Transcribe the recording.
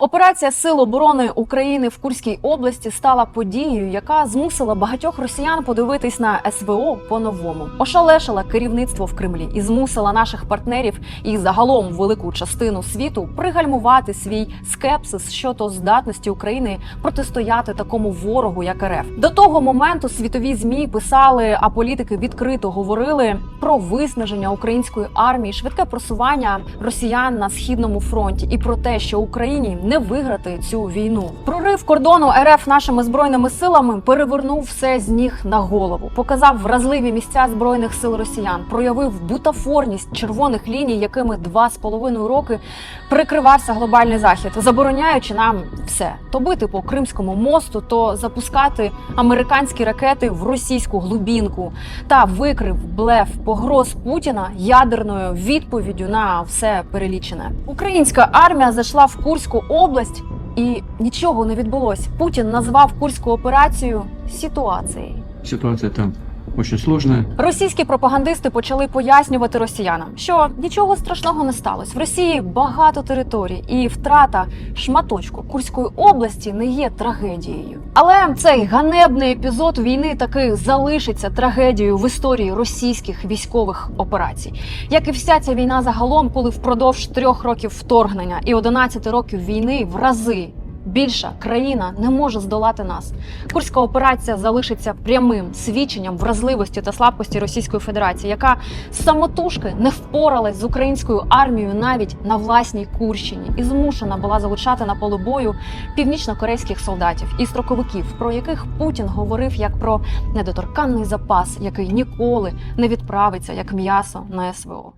Операція Сил оборони України в Курській області стала подією, яка змусила багатьох росіян подивитись на СВО по-новому, ошалешила керівництво в Кремлі і змусила наших партнерів і загалом велику частину світу пригальмувати свій скепсис щодо здатності України протистояти такому ворогу, як РФ. До того моменту світові змі писали, а політики відкрито говорили про виснаження української армії, швидке просування росіян на східному фронті і про те, що Україні не виграти цю війну. Прорив кордону РФ нашими збройними силами перевернув все з ніг на голову, показав вразливі місця збройних сил росіян, проявив бутафорність червоних ліній, якими два з половиною роки прикривався глобальний захід, забороняючи нам все то бити по Кримському мосту, то запускати американські ракети в російську глубінку та викрив блеф погроз Путіна ядерною відповіддю на все перелічене. Українська армія зайшла в Курську область. І нічого не відбулось. Путін назвав курську операцію ситуацією. Ситуація там очень сложная. Російські пропагандисти почали пояснювати росіянам, що нічого страшного не сталося. В Росії багато територій, і втрата шматочку Курської області не є трагедією. Але цей ганебний епізод війни таки залишиться трагедією в історії російських військових операцій, як і вся ця війна загалом, коли впродовж трьох років вторгнення і 11 років війни в рази. Більша країна не може здолати нас. Курська операція залишиться прямим свідченням вразливості та слабкості Російської Федерації, яка самотужки не впоралась з українською армією навіть на власній Курщині і змушена була залучати на поле бою північно-корейських солдатів і строковиків, про яких Путін говорив як про недоторканний запас, який ніколи не відправиться як м'ясо на СВО.